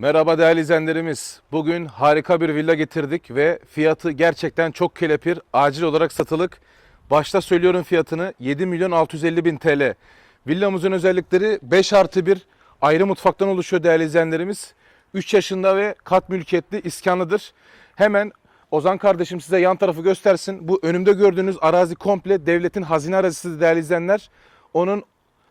Merhaba değerli izleyenlerimiz. Bugün harika bir villa getirdik ve fiyatı gerçekten çok kelepir. Acil olarak satılık. Başta söylüyorum fiyatını 7 milyon 650 bin TL. Villamızın özellikleri 5 artı 1 ayrı mutfaktan oluşuyor değerli izleyenlerimiz. 3 yaşında ve kat mülkiyetli iskanlıdır. Hemen Ozan kardeşim size yan tarafı göstersin. Bu önümde gördüğünüz arazi komple devletin hazine arazisi değerli izleyenler. Onun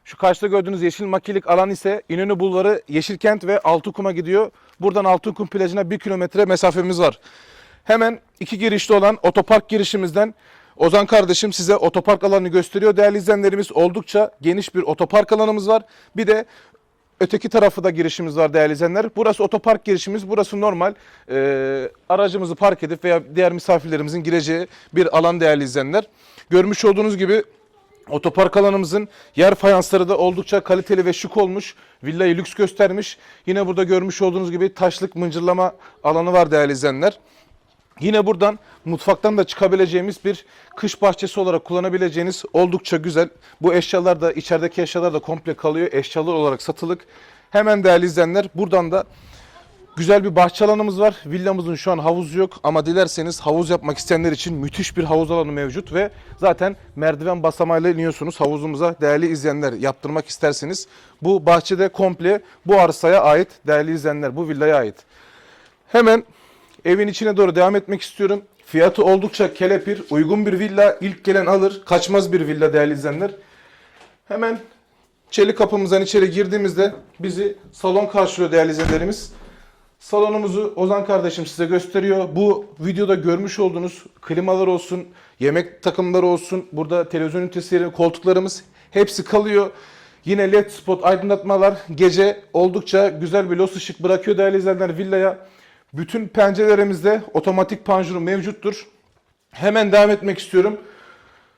şu karşıda gördüğünüz yeşil makilik alan ise İnönü Bulvarı, Yeşilkent ve Altıkum'a gidiyor. Buradan Altıkum plajına 1 kilometre mesafemiz var. Hemen iki girişli olan otopark girişimizden Ozan kardeşim size otopark alanını gösteriyor. Değerli izleyenlerimiz oldukça geniş bir otopark alanımız var. Bir de öteki tarafı da girişimiz var değerli izleyenler. Burası otopark girişimiz. Burası normal e, aracımızı park edip veya diğer misafirlerimizin gireceği bir alan değerli izleyenler. Görmüş olduğunuz gibi Otopark alanımızın yer fayansları da oldukça kaliteli ve şık olmuş. Villayı lüks göstermiş. Yine burada görmüş olduğunuz gibi taşlık mıncırlama alanı var değerli izleyenler. Yine buradan mutfaktan da çıkabileceğimiz bir kış bahçesi olarak kullanabileceğiniz oldukça güzel. Bu eşyalar da içerideki eşyalar da komple kalıyor. Eşyalar olarak satılık. Hemen değerli izleyenler buradan da Güzel bir bahçe alanımız var. Villamızın şu an havuzu yok ama dilerseniz havuz yapmak isteyenler için müthiş bir havuz alanı mevcut ve zaten merdiven basamağıyla iniyorsunuz havuzumuza değerli izleyenler yaptırmak isterseniz. Bu bahçede komple bu arsaya ait değerli izleyenler bu villaya ait. Hemen evin içine doğru devam etmek istiyorum. Fiyatı oldukça kelepir, uygun bir villa, ilk gelen alır, kaçmaz bir villa değerli izleyenler. Hemen çelik kapımızdan içeri girdiğimizde bizi salon karşılıyor değerli izleyenlerimiz. Salonumuzu Ozan kardeşim size gösteriyor. Bu videoda görmüş olduğunuz klimalar olsun, yemek takımları olsun, burada televizyon ünitesi, koltuklarımız hepsi kalıyor. Yine led spot aydınlatmalar gece oldukça güzel bir los ışık bırakıyor değerli izleyenler villaya. Bütün pencerelerimizde otomatik panjuru mevcuttur. Hemen devam etmek istiyorum.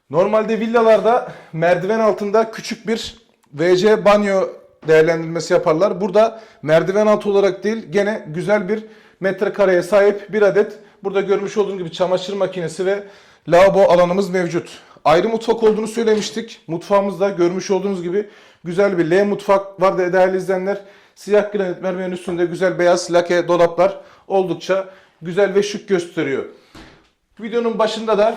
Normalde villalarda merdiven altında küçük bir WC banyo değerlendirmesi yaparlar. Burada merdiven altı olarak değil gene güzel bir metrekareye sahip bir adet burada görmüş olduğunuz gibi çamaşır makinesi ve lavabo alanımız mevcut. Ayrı mutfak olduğunu söylemiştik. Mutfağımızda görmüş olduğunuz gibi güzel bir L mutfak var da değerli izleyenler. Siyah granit mermerin üstünde güzel beyaz lake dolaplar oldukça güzel ve şık gösteriyor. Videonun başında da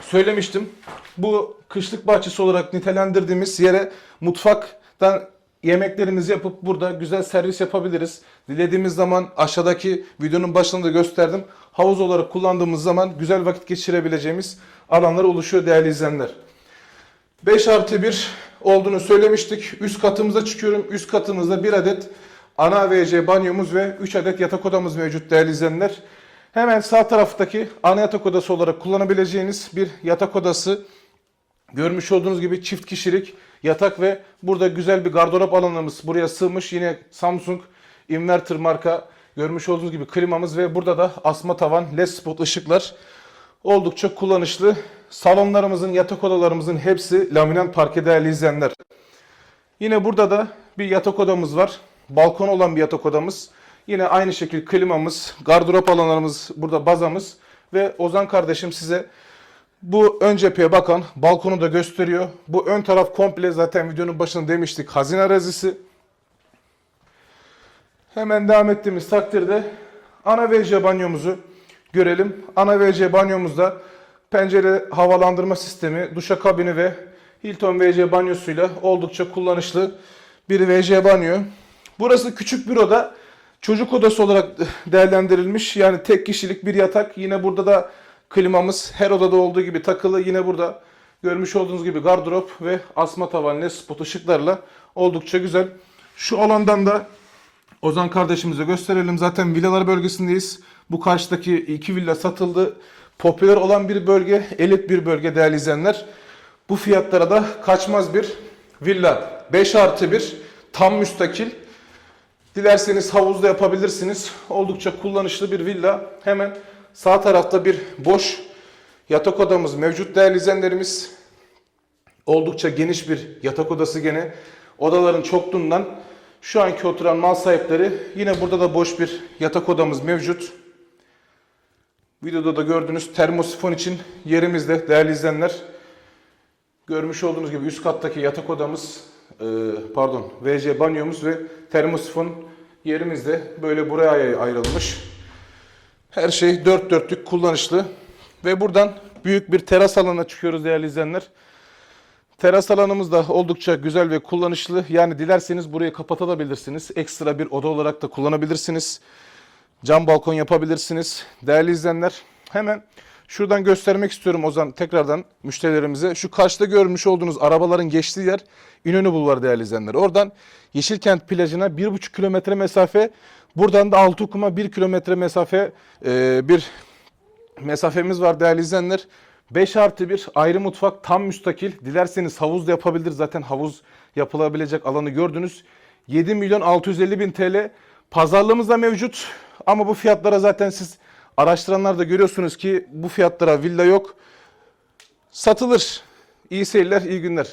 söylemiştim. Bu kışlık bahçesi olarak nitelendirdiğimiz yere mutfaktan yemeklerimizi yapıp burada güzel servis yapabiliriz. Dilediğimiz zaman aşağıdaki videonun başında da gösterdim. Havuz olarak kullandığımız zaman güzel vakit geçirebileceğimiz alanlar oluşuyor değerli izleyenler. 5 artı 1 olduğunu söylemiştik. Üst katımıza çıkıyorum. Üst katımızda bir adet ana WC banyomuz ve 3 adet yatak odamız mevcut değerli izleyenler. Hemen sağ taraftaki ana yatak odası olarak kullanabileceğiniz bir yatak odası. Görmüş olduğunuz gibi çift kişilik yatak ve burada güzel bir gardırop alanımız buraya sığmış. Yine Samsung inverter marka görmüş olduğunuz gibi klimamız ve burada da asma tavan led spot ışıklar oldukça kullanışlı. Salonlarımızın, yatak odalarımızın hepsi laminat parke değerli izleyenler. Yine burada da bir yatak odamız var. Balkon olan bir yatak odamız. Yine aynı şekilde klimamız, gardırop alanlarımız, burada bazamız ve Ozan kardeşim size bu ön cepheye bakan balkonu da gösteriyor. Bu ön taraf komple zaten videonun başında demiştik hazine arazisi. Hemen devam ettiğimiz takdirde ana WC banyomuzu görelim. Ana WC banyomuzda pencere havalandırma sistemi, duşakabini ve Hilton WC banyosuyla oldukça kullanışlı bir WC banyo. Burası küçük bir oda. Çocuk odası olarak değerlendirilmiş. Yani tek kişilik bir yatak. Yine burada da klimamız her odada olduğu gibi takılı. Yine burada görmüş olduğunuz gibi gardırop ve asma tavan spot ışıklarla oldukça güzel. Şu alandan da Ozan kardeşimize gösterelim. Zaten villalar bölgesindeyiz. Bu karşıdaki iki villa satıldı. Popüler olan bir bölge, elit bir bölge değerli izleyenler. Bu fiyatlara da kaçmaz bir villa. 5 artı 1 tam müstakil. Dilerseniz havuzda yapabilirsiniz. Oldukça kullanışlı bir villa. Hemen sağ tarafta bir boş yatak odamız mevcut değerli izleyenlerimiz. Oldukça geniş bir yatak odası gene. Odaların çokluğundan şu anki oturan mal sahipleri yine burada da boş bir yatak odamız mevcut. Videoda da gördüğünüz termosifon için yerimizde değerli izleyenler. Görmüş olduğunuz gibi üst kattaki yatak odamız, e, pardon WC banyomuz ve termosifon Yerimiz de böyle buraya ay- ayrılmış. Her şey dört dörtlük kullanışlı. Ve buradan büyük bir teras alanına çıkıyoruz değerli izleyenler. Teras alanımız da oldukça güzel ve kullanışlı. Yani dilerseniz burayı kapatabilirsiniz. Ekstra bir oda olarak da kullanabilirsiniz. Cam balkon yapabilirsiniz. Değerli izleyenler hemen şuradan göstermek istiyorum Ozan tekrardan müşterilerimize. Şu karşıda görmüş olduğunuz arabaların geçtiği yer İnönü Bulvarı değerli izleyenler. Oradan Yeşilkent plajına 1,5 kilometre mesafe. Buradan da Altıokuma 1 kilometre mesafe e, bir mesafemiz var değerli izleyenler. 5 artı 1 ayrı mutfak tam müstakil. Dilerseniz havuz da yapabilir. Zaten havuz yapılabilecek alanı gördünüz. 7 milyon 650 bin TL pazarlığımız da mevcut. Ama bu fiyatlara zaten siz araştıranlar da görüyorsunuz ki bu fiyatlara villa yok. Satılır. İyi seyirler, iyi günler.